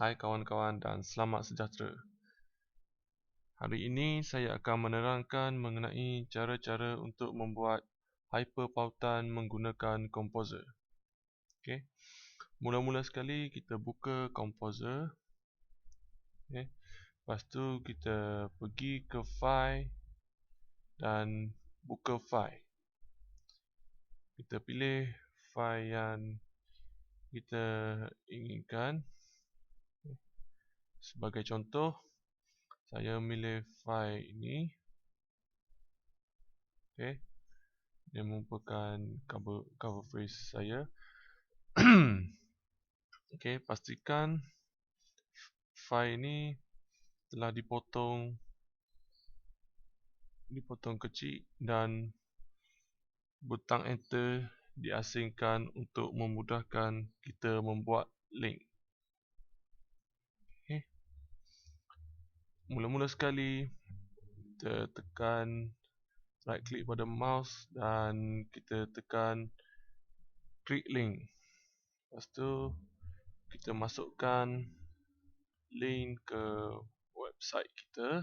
Hai kawan-kawan dan selamat sejahtera. Hari ini saya akan menerangkan mengenai cara-cara untuk membuat hyperpautan menggunakan Composer. Okey. Mula-mula sekali kita buka Composer. Okey. Lepas tu kita pergi ke file dan buka file. Kita pilih file yang kita inginkan. Sebagai contoh, saya milih file ini. Okey. Dia merupakan cover cover phrase saya. Okey, pastikan file ini telah dipotong dipotong kecil dan butang enter diasingkan untuk memudahkan kita membuat link. Mula-mula sekali kita tekan right click pada mouse dan kita tekan create link. Lepas tu kita masukkan link ke website kita.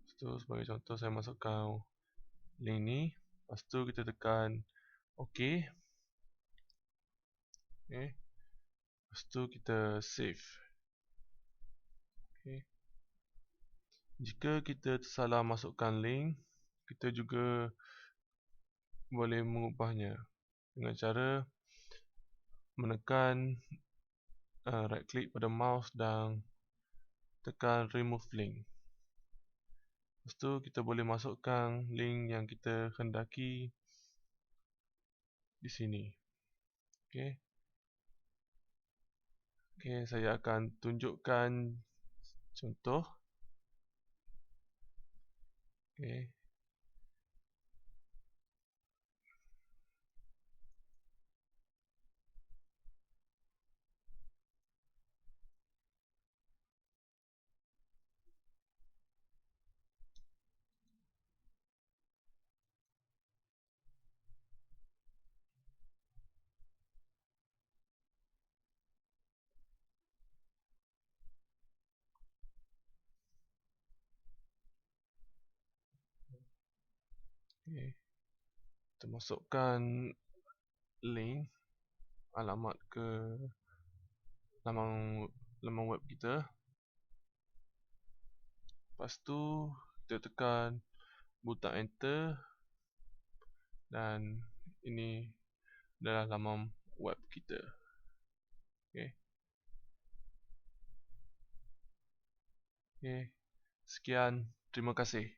Lepas tu sebagai contoh saya masukkan link ni. Lepas tu kita tekan ok. Ok lepas tu kita save Okay. Jika kita tersalah masukkan link, kita juga boleh mengubahnya dengan cara menekan uh, right click pada mouse dan tekan remove link. Lepas tu kita boleh masukkan link yang kita hendaki di sini. Okey. Okey, saya akan tunjukkan contoh okay. Okay. Kita masukkan link alamat ke laman laman web kita. Lepas tu kita tekan butang enter dan ini adalah laman web kita. Okay. Okay. Sekian, terima kasih.